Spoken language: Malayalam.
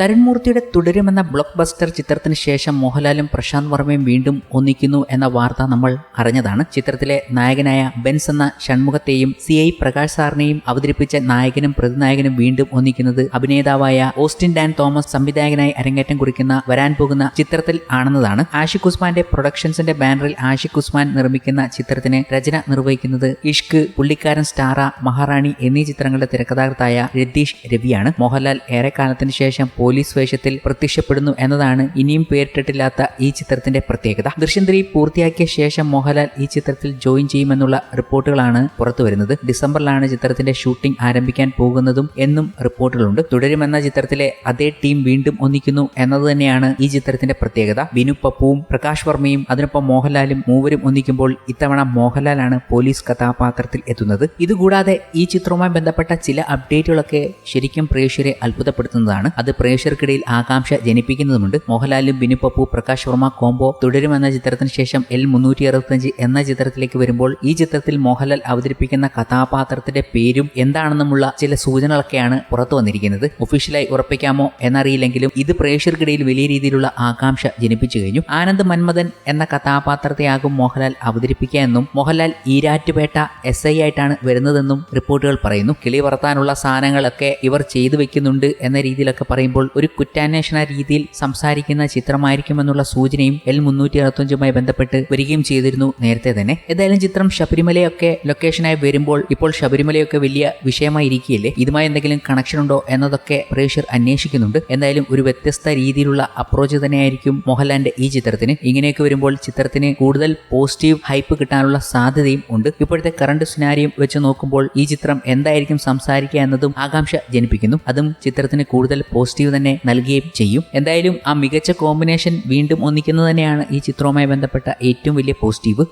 തരുൺമൂർത്തിയുടെ തുടരുമെന്ന ബ്ലോക്ക് ബസ്റ്റർ ചിത്രത്തിന് ശേഷം മോഹൻലാലും പ്രശാന്ത് വർമ്മയും വീണ്ടും ഒന്നിക്കുന്നു എന്ന വാർത്ത നമ്മൾ അറിഞ്ഞതാണ്. ചിത്രത്തിലെ നായകനായ ബെൻസ് എന്ന ഷൺമുഖത്തെയും സി ഐ പ്രകാശ് സാറിനെയും അവതരിപ്പിച്ച നായകനും പ്രതിനായകനും വീണ്ടും ഒന്നിക്കുന്നത് അഭിനേതാവായ ഓസ്റ്റിൻ ഡാൻ തോമസ് സംവിധായകനായി അരങ്ങേറ്റം കുറിക്കുന്ന വരാൻ പോകുന്ന ചിത്രത്തിൽ ആണെന്നതാണ്. ആഷിഖ് ഉസ്മാന്റെ പ്രൊഡക്ഷൻസിന്റെ ബാനറിൽ ആഷിഖ് ഉസ്മാൻ നിർമ്മിക്കുന്ന ചിത്രത്തിന് രചന നിർവഹിക്കുന്നത് ഇഷ്ക് പുള്ളിക്കാരൻ സ്റ്റാറ മഹാറാണി എന്നീ ചിത്രങ്ങളുടെ തിരക്കഥാകൃത്തായ രതീഷ് രവിയാണ്. മോഹൻലാൽ ഏറെക്കാലത്തിന് ശേഷം പോലീസ് വേഷത്തിൽ പ്രത്യക്ഷപ്പെടുന്നു എന്നതാണ് ഇനിയും പേരിട്ടിട്ടില്ലാത്ത ഈ ചിത്രത്തിന്റെ പ്രത്യേകത. ദൃശ്യം ത്രീ പൂർത്തിയാക്കിയ ശേഷം മോഹൻലാൽ ഈ ചിത്രത്തിൽ ജോയിൻ ചെയ്യുമെന്നുള്ള റിപ്പോർട്ടുകളാണ് പുറത്തുവരുന്നത് ഡിസംബറിലാണ് ചിത്രത്തിന്റെ ഷൂട്ടിംഗ് ആരംഭിക്കാൻ പോകുന്നതും എന്നും റിപ്പോർട്ടുകളുണ്ട്. തുടരുമെന്ന ചിത്രത്തിലെ അതേ ടീം വീണ്ടും ഒന്നിക്കുന്നു എന്നത് തന്നെയാണ് ഈ ചിത്രത്തിന്റെ പ്രത്യേകത. ബിനു പപ്പുവും പ്രകാശ് വർമ്മയും അതിനൊപ്പം മോഹൻലാലും മൂവരും ഒന്നിക്കുമ്പോൾ ഇത്തവണ മോഹൻലാലാണ് പോലീസ് കഥാപാത്രത്തിൽ എത്തുന്നത്. ഇതുകൂടാതെ ഈ ചിത്രവുമായി ബന്ധപ്പെട്ട ചില അപ്ഡേറ്റുകളൊക്കെ ശരിക്കും പ്രേക്ഷകരെ അത്ഭുതപ്പെടുത്തുന്നതാണ്. അത് പ്രേക്ഷകർക്കിടയിൽ ആകാംക്ഷ ജനിപ്പിക്കുന്നതുമുണ്ട്. മോഹൻലാലും ബിനു പപ്പു പ്രകാശ് വർമ്മ കോംബോ തുടരുമെന്ന ചിത്രത്തിന് ശേഷം എൽ മുന്നൂറ്റി അറുപത്തഞ്ച് എന്ന ചിത്രത്തിലേക്ക് വരുമ്പോൾ ഈ ചിത്രത്തിൽ മോഹൻലാൽ അവതരിപ്പിക്കുന്ന കഥാപാത്രത്തിന്റെ പേരും എന്താണെന്നുമുള്ള ചില സൂചനകളൊക്കെയാണ് പുറത്തു വന്നിരിക്കുന്നത്. ഒഫീഷ്യലായി ഉറപ്പിക്കാമോ എന്നറിയില്ലെങ്കിലും ഇത് പ്രേക്ഷകർക്കിടയിൽ വലിയ രീതിയിലുള്ള ആകാംക്ഷ ജനിപ്പിച്ചു കഴിഞ്ഞു. ആനന്ദ് മന്മഥൻ എന്ന കഥാപാത്രത്തെയാകും മോഹൻലാൽ അവതരിപ്പിക്കുക എന്നും മോഹൻലാൽ ഈരാറ്റുപേട്ട എസ് ഐ ആയിട്ടാണ് വരുന്നതെന്നും റിപ്പോർട്ടുകൾ പറയുന്നു. കിളി പറത്താനുള്ള സാധനങ്ങളൊക്കെ ഇവർ ചെയ്തു വെക്കുന്നുണ്ട് എന്ന രീതിയിലൊക്കെ പറയുമ്പോൾ ഒരു കുറ്റാന്വേഷണ രീതിയിൽ സംസാരിക്കുന്ന ചിത്രമായിരിക്കുമെന്നുള്ള സൂചനയും എൽ മുന്നൂറ്റി അറുപത്തഞ്ചുമായി ബന്ധപ്പെട്ട് വരികയും ചെയ്തിരുന്നു നേരത്തെ തന്നെ. ഏതായാലും ചിത്രം ശബരിമലയൊക്കെ ലൊക്കേഷനായി വരുമ്പോൾ ഇപ്പോൾ ശബരിമലയൊക്കെ വലിയ വിഷയമായി ഇരിക്കുകയല്ലേ ഇതുമായി എന്തെങ്കിലും കണക്ഷൻ ഉണ്ടോ എന്നതൊക്കെ പ്രേക്ഷകർ അന്വേഷിക്കുന്നുണ്ട്. എന്തായാലും ഒരു വ്യത്യസ്ത രീതിയിലുള്ള അപ്രോച്ച് തന്നെയായിരിക്കും മോഹൻലാലിന്റെ ഈ ചിത്രത്തിന്. ഇങ്ങനെയൊക്കെ വരുമ്പോൾ ചിത്രത്തിന് കൂടുതൽ പോസിറ്റീവ് ഹൈപ്പ് കിട്ടാനുള്ള സാധ്യതയും ഉണ്ട്. ഇപ്പോഴത്തെ കറണ്ട് സിനാരിയും വെച്ച് നോക്കുമ്പോൾ ഈ ചിത്രം എന്തായിരിക്കും സംസാരിക്കുക എന്നതും ആകാംക്ഷ ജനിപ്പിക്കുന്നു. അതും ചിത്രത്തിന് കൂടുതൽ പോസിറ്റീവ് തന്നെ നൽകുകയും ചെയ്യും. എന്തായാലും ആ മികച്ച കോമ്പിനേഷൻ വീണ്ടും ഒന്നിക്കുന്നത് തന്നെയാണ് ഈ ചിത്രവുമായി ബന്ധപ്പെട്ട ഏറ്റവും വലിയ പോസിറ്റീവ്